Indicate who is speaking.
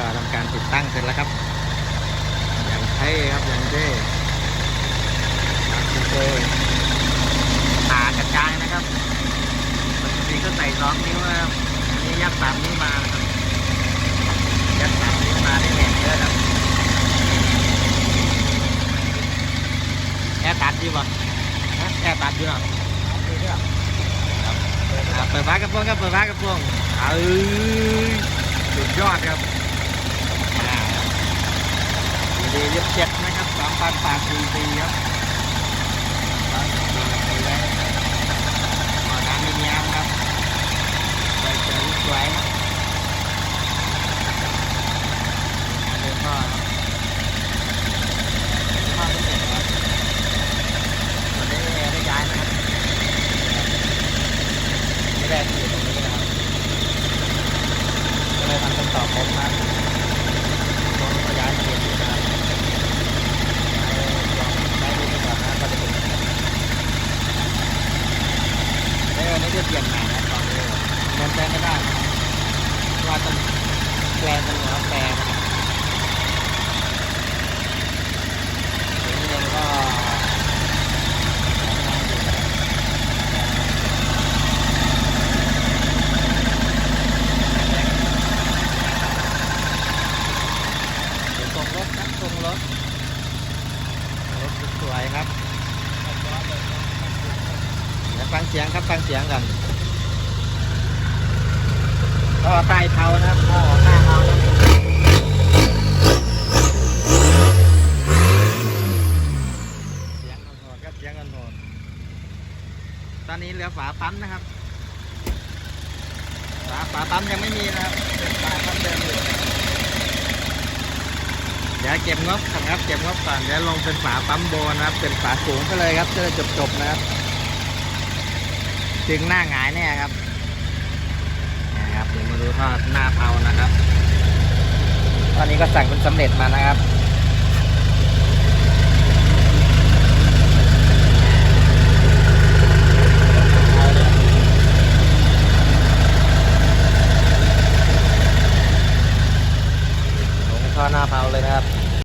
Speaker 1: ก็ทำการติดตั้งเสร็จแล้วครับ อย่างเท่ครับอย่างเท่ครับคุณเจขากระจายนะครับปกติก็ใส่สองนิ้วนะครับอันนี้ยัดสามนิ้วมานะครับยัดสามนิ้วมาได้แหงเยอะครับแอร์ตัดดีป่ะแอร์ตัดดีเนาะอะเปิดฟ้ากระโปรงครับเปิดฟ้ากระโปรงเอ้ยสุดยอดครับอ่าดี เรียบเจ็ดนะครับสองพันแปดสี่ปีครับหมอน้ำมีนียมครับใส่เจอลูกสวยครับอันนี้ก็พ่อเป็นเด็กครับวันนี้ได้ย้ายนะครับที่แรกที่อยู่ตรงนี้นะครับก็เลยทำเป็นต่อคมนะรงนี้ก็ย้ายมาเรียนที่นะครับย้ายดูไปก่อนนะก็จะเป็นแล้วอันนี้จะเปลี่ยนใหม่นะตอนนี้มันแปลไม่ได้เพราะว่าต้องแปลเป็นหัวแปลนะครับเดี๋ยวนี้เองก็ เดี๋ยว ส่งรถนะส่งรถรถสวยครับเดี๋ยวฟังเสียงครับฟังเสียง ก็ใต้เท้านะครับพ่อหน้าเท้านะเสียงกันโหดครับเสียงกันโหดตอนนี้เหลือฝาปั๊มนะครับ ฝาฝาปั๊มยังไม่มีนะครับเป็นฝาปั๊มเดิมอยู่เดี๋ยวเก็บงบก่อนครับเก็บงบก่อนเดี๋ยวลงเป็นฝาปั๊มโบนะครับ เป็นฝาสูงไปเลยครับจะได้จบๆนะครับ ถึงหน้าหงายแน่ครับับเดี๋ยวมาดูทอดหน้าเตานะครับตอนนี้ก็สั่งเป็นสำเร็จมานะครับทอดหน้าเตาเลยนะครับ